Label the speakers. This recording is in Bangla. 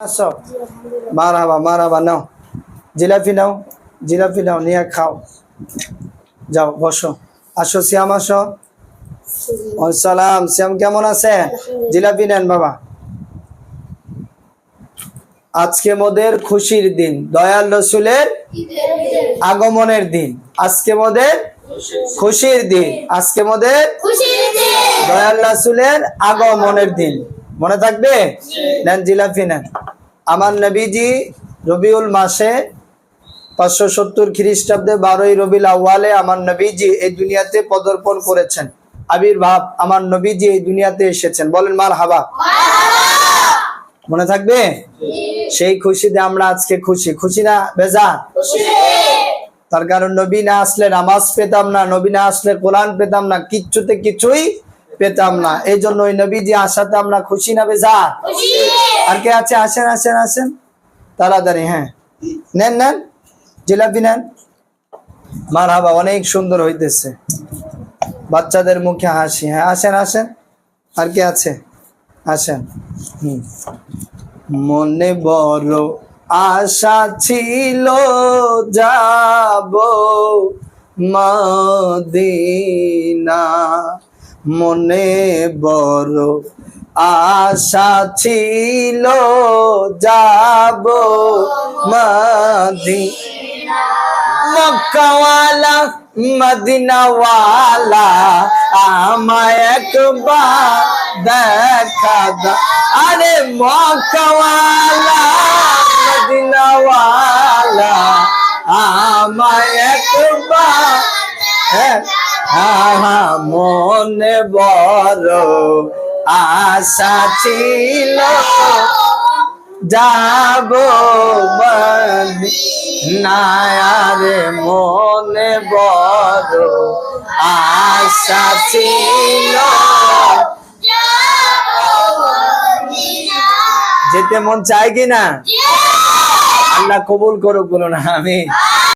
Speaker 1: আসো মারাবা মারাবা নাও। জিলাপি নাও জিলাপি নাও নিয়ে খাও। যাও বসো। আসো শ্যাম আসো। সালাম। শ্যাম কেমন আছে? জিলাপি নেন বাবা। আজকে মোদের খুশির দিন দয়াল রসুলের আগমনের দিন। আজকে মোদের খুশির দিন। আজকে মোদের দয়াল রাসুলের আগমনের দিন। মনে থাকবে? নেন জিলাপি নেন। আমার নবীজি রবিউল মাসে পাঁচশো সত্তর খ্রিস্টাব্দে বারোই রবিউল আওয়ালে আমার নবীজি এই দুনিয়াতে পদার্পণ করেছেন। আবির্ভাব আমার নবীজি এই দুনিয়াতে এসেছেন। বলেন মার হাবা মনে থাকবে? সেই খুশিতে আমরা আজকে খুশি। খুশি না? বেজা তার কারণ নবী না আসলে নামাজ পেতাম না নবী না আসলে কোরআন পেতাম না কিচ্ছুতে কিছুই পেতাম না। এই জন্য ওই নবীজি আসাতে আমরা খুশি না বেজা আর কে আছে? আসেন আসেন আসেন। তাড়াতাড়ি হ্যাঁ। নেন নেন। জিলাপি নেন। মার হাবা অনেক সুন্দর হইতেছে। বাচ্চাদের মুখে হাসি হ্যাঁ। আসেন আসেন। আর কে আছে? আসেন। হুম। মনে বড় আশা ছিল যাব মদিনা। মনে বড় আশা ছিল যাব মদিনা। মক্কাওয়ালা মদিনাওয়ালা আমায় একবার দেখা দা। আরে মক্কাওয়ালা মদিনাওয়ালা আমায় একবার হ্যাঁ, আহা, মনে বড় আশা ছিল। যাব নায়ারে মনে বড় আশা ছিল। যেতে মন চায় কি না আল্লাহ কবুল করুক বলো না আমি